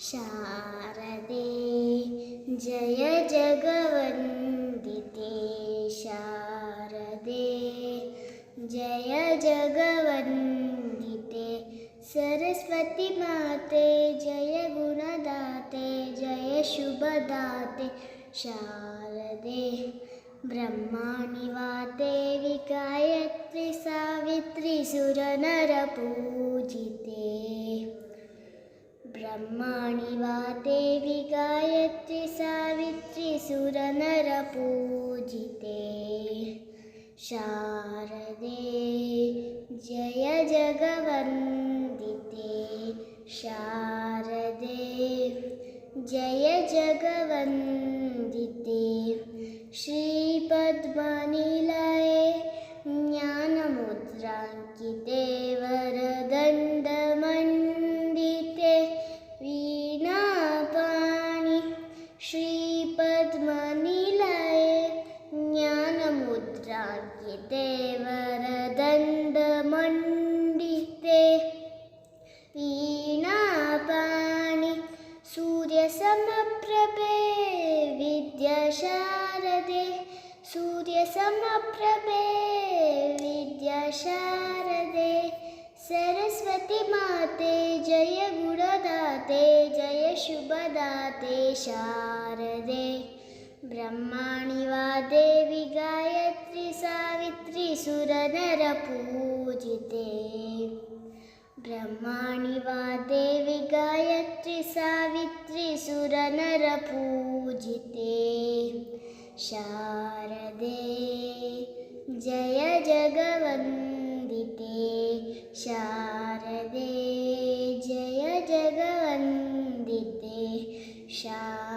शारदे। जय जगवन्दिते शारदे। जय जगवन्दिते। सरस्वती माते जय गुणदाते जय शुभदाते शारदे। ब्रह्माणि वाते विगायत्रि सावित्रि सुरनरपूजिते ब्रह्माणि वाते विगायत्रि सावित्रि सुरनरपूजिते। शारदे जय जगवन्दिते। शारदे जय जगवन्दिते सूर्यसमप्रभे विद्याशारदे। सूर्यसमप्रभे विद्याशारदे। सरस्वती माते जय गुणदाते, जय शुभदाते शारदे। ब्रह्माणि वा देवि गायत्रि सावित्रि सुरनरपूजिते ब्रह्माणि वा देवि गायत्रि सावित्रि सुरनरपूजिते। शारदे जय जगवन्दिते। शारदे जय जगवन्दिते। शारदे